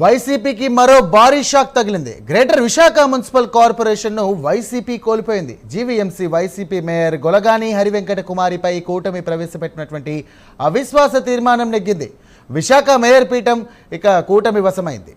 వైసీపీకి మరో భారీ షాక్ తగిలింది. గ్రేటర్ విశాఖ మున్సిపల్ కార్పొరేషన్ను వైసీపీ కోల్పోయింది. GVMC YCP mayor Golagani Harivenkata కుమారిపై కూటమి ప్రవేశపెట్టినటువంటి అవిశ్వాస తీర్మానం నెగ్గింది. విశాఖ మేయర్ పీఠం ఇక కూటమి వశమైంది.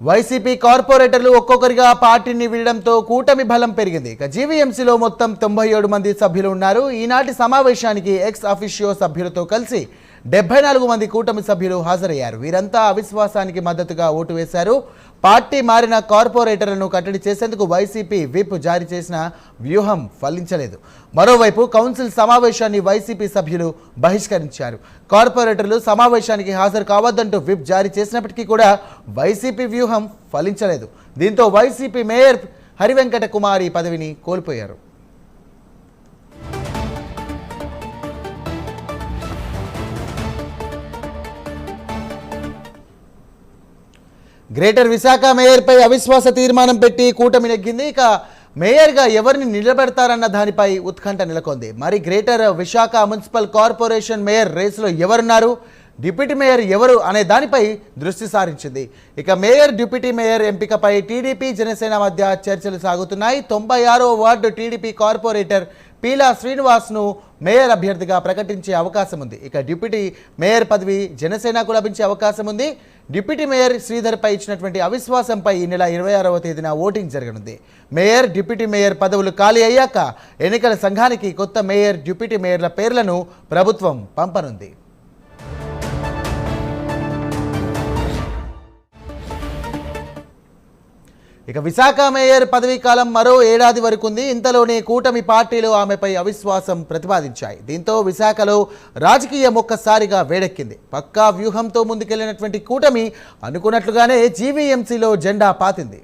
వైసీపీ కార్పొరేటర్లు ఒక్కొక్కరిగా పార్టీని వీడడంతో కూటమి బలం పెరిగింది. ఇక జీవీఎంసీలో మొత్తం తొంభై ఏడు మంది సభ్యులు ఉన్నారు. ఈనాటి సమావేశానికి ఎక్స్ అఫిషియో సభ్యులతో కలిసి డెబ్బై నాలుగు మంది కూటమి సభ్యులు హాజరయ్యారు. వీరంతా అవిశ్వాసానికి మద్దతుగా ఓటు వేశారు. పార్టీ మారిన కార్పొరేటర్లను కట్టడి చేసేందుకు వైసీపీ విప్ జారీ చేసిన వ్యూహం ఫలించలేదు. మరోవైపు కౌన్సిల్ సమావేశాన్ని వైసీపీ సభ్యులు బహిష్కరించారు. కార్పొరేటర్లు సమావేశానికి హాజరు కావద్దంటూ విప్ జారీ చేసినప్పటికీ కూడా వైసీపీ వ్యూహం ఫలించలేదు. దీంతో వైసీపీ మేయర్ హరివెంకట కుమారి పదవిని కోల్పోయారు. గ్రేటర్ విశాఖ మేయర్పై అవిశ్వాస తీర్మానం పెట్టి కూటమి నెగ్గింది. ఇక మేయర్గా ఎవరిని నిలబెడతారన్న దానిపై ఉత్కంఠ నెలకొంది. మరి greater Visakha municipal corporation mayor రేసులో ఎవరున్నారు? డిప్యూటీ మేయర్ ఎవరు అనే దానిపై దృష్టి సారించింది. ఇక మేయర్ డిప్యూటీ మేయర్ ఎంపికపై టీడీపీ జనసేన మధ్య చర్చలు సాగుతున్నాయి. తొంభై ఆరో వార్డు టీడీపీ కార్పొరేటర్ పీలా శ్రీనివాస్ను మేయర్ అభ్యర్థిగా ప్రకటించే అవకాశం ఉంది. ఇక డిప్యూటీ మేయర్ పదవి జనసేనకు లభించే అవకాశం ఉంది. డిప్యూటీ మేయర్ శ్రీధర్పై ఇచ్చినటువంటి అవిశ్వాసంపై ఈ నెల ఇరవై ఆరవ తేదీన ఓటింగ్ జరగనుంది. మేయర్ డిప్యూటీ మేయర్ పదవులు ఖాళీ అయ్యాక ఎన్నికల సంఘానికి కొత్త మేయర్ డిప్యూటీ మేయర్ల పేర్లను ప్రభుత్వం పంపనుంది. ఇక విశాఖ మేయర్ పదవీ కాలం మరో ఏడాది వరకు ఉంది. ఇంతలోనే కూటమి పార్టీలు ఆమెపై అవిశ్వాసం ప్రతిపాదించాయి. దీంతో విశాఖలో రాజకీయం ఒక్కసారిగా వేడెక్కింది. పక్కా వ్యూహంతో ముందుకెళ్ళినటువంటి కూటమి అనుకున్నట్లుగానే జీవీఎంసీలో జెండా పాతింది.